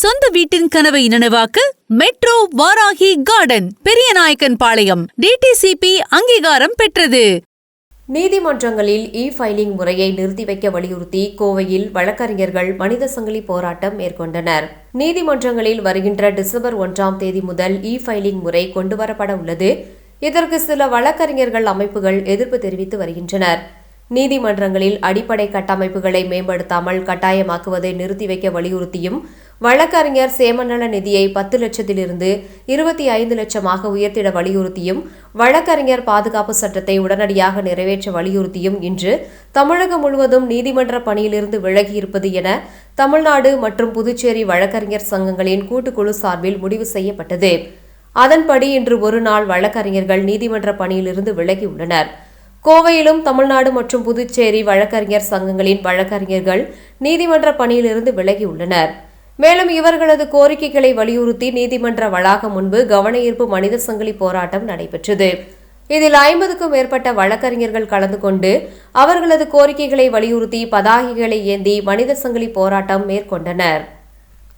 சொந்த வீட்டின் கனவை நனவாக்க metro Varahi garden Periyanaickenpalayam DTCP அங்கீகாரம் பெற்றது. நீதிமன்றங்களில் இ ஃபைலிங் முறையை நிறுத்தி வைக்க வலியுறுத்தி கோவையில் வழக்கறிஞர்கள் மனித சங்கிலி போராட்டம் மேற்கொண்டனர். நீதிமன்றங்களில் வருகின்ற டிசம்பர் ஒன்றாம் தேதி முதல் இ ஃபைலிங் முறை கொண்டுவரப்பட உள்ளது. இதற்கு சில வழக்கறிஞர்கள் அமைப்புகள் எதிர்ப்பு தெரிவித்து வருகின்றனர். நீதிமன்றங்களில் அடிப்படை கட்டமைப்புகளை மேம்படுத்தாமல் கட்டாயமாக்குவதை நிறுத்தி வைக்க வலியுறுத்தியும் வழக்கறிஞர் சேமநல நிதியை பத்து லட்சத்திலிருந்து இருபத்தி ஐந்து லட்சமாக உயர்த்திட வலியுறுத்தியும் வழக்கறிஞர் பாதுகாப்பு சட்டத்தை உடனடியாக நிறைவேற்ற வலியுறுத்தியும் இன்று தமிழகம் முழுவதும் நீதிமன்ற பணியிலிருந்து விலகியிருப்பது என தமிழ்நாடு மற்றும் புதுச்சேரி வழக்கறிஞர் சங்கங்களின் கூட்டுக்குழு சார்பில் முடிவு செய்யப்பட்டது. அதன்படி இன்று ஒரு நாள் வழக்கறிஞர்கள் நீதிமன்ற பணியிலிருந்து விலகியுள்ளனர். கோவையிலும் தமிழ்நாடு மற்றும் புதுச்சேரி வழக்கறிஞர் சங்கங்களின் வழக்கறிஞர்கள் நீதிமன்ற பணியிலிருந்து விலகியுள்ளனர். மேலும் இவர்களது கோரிக்கைகளை வலியுறுத்தி நீதிமன்ற வளாகம் முன்பு கவனஈர்ப்பு மனித சங்கிலி போராட்டம் நடைபெற்றது. இதில் ஐம்பதுக்கும் மேற்பட்ட வழக்கறிஞர்கள் கலந்து கொண்டு அவர்களது கோரிக்கைகளை வலியுறுத்தி பதாகைகளை ஏந்தி மனித சங்கிலி போராட்டம் மேற்கொண்டனர்.